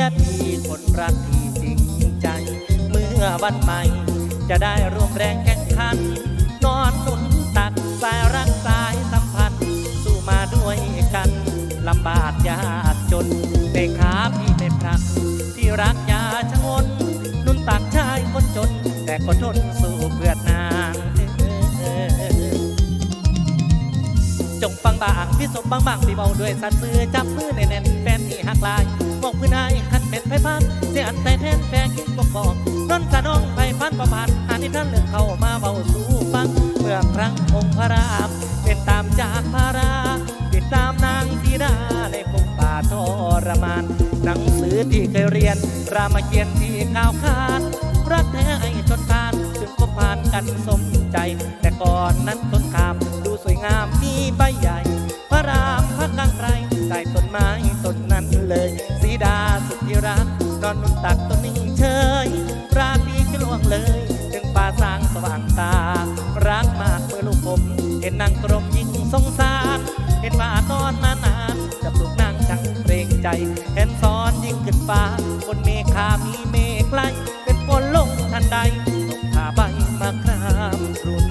ยทีคนรักที่จริงใจ เมื่อวันใหม่ จะได้ร่วมแรงแข่งขัน นอนหนุนตักสายรักสายสัมพันธ์ สู้มาด้วยกันลำบากยากจนแต่ขาพี่ไม่พลัก ที่รักยาชะงนนุนตักชายคนจน แต่ก็ทนสู้เพื่อนางเออจงฟังบางพี่สมบางบางพี่เบาด้วยสัตว์มือจับมือแน่นแฟนนี่หักลาย องไฟพันประพานอันนี้ท่านเรื่องเข้ามาเบาสู่ฟัง เมื่อครั้งองค์พระรามเป็นตามจากพระราติดตามนางธีดาในกรุงป่าทรมาน หนังสือที่เคยเรียน รามเกียรติ์ที่ก้าวขานรักแท้ไอ้จนทานถึงก็ผ่านกันสมใจ แต่ก่อนนั้นต้นขามดูสวยงามมีใบใหญ่ พระรามพระกังไรใต้ต้นไม้ต้นนั้นเลยสีดาสุดที่รักนอนนุ่นตักต้นนิ่งเฉยราตรีจะล่วง เลย ถึงป่าสางสว่างตา รักมากเมื่อลูกผม เห็นนางกรมยิ่งสงสาร เห็นว่าตอนนานๆจะปลุกนางจังเกรงใจ เห็นซ้อนยิ่งขึ้นฟ้าบนเมฆามีเมฆไกลเป็นฝนลงทันใดตกผ้าใบมาครามรุน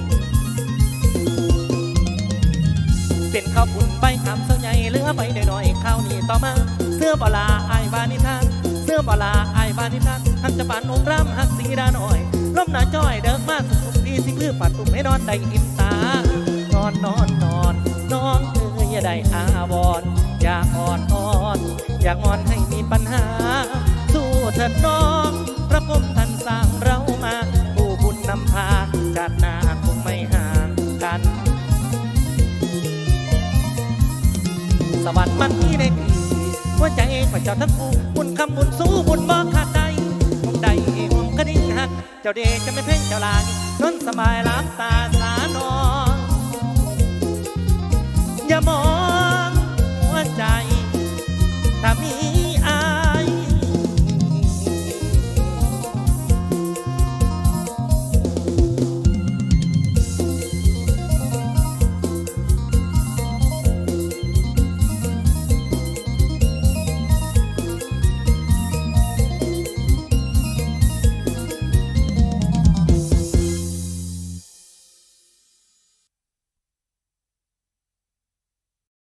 เป็นข้าวปุ่นใบคำเสื้อใหญ่เลือใบหน่อยๆข้าวนี่ต่อมา เสื้อบลาไอายบานิทาน เสื้อบลาไอายบานิทานหักจะปาน หน้าจ้อยเดิกมากสุขดีสิงลือปัดตุ่มให้นอนได้อิ่มตานอนนอนนอนน้องเอ้ยอย่าได้อาวรอยากอ่อนอ่อนอยากงอนให้มีปัญหา สู้เถิดน้องพระพรมท่านสร้างเรามาผู้บุญนำพาชาติหน้าคงไม่ห่างกัน สวรรค์มันมีในปีหัวใจพระเจ้าทั้งคู่บุญคำบุญสู้บุญบอกขาดใดคงใดหอมกระดิ่งหัก เจ้าเดชจะไม่เพ่งเจ้าลางนนสบายลับตาสานอน อย่ามองหัวใจ ถ้ามี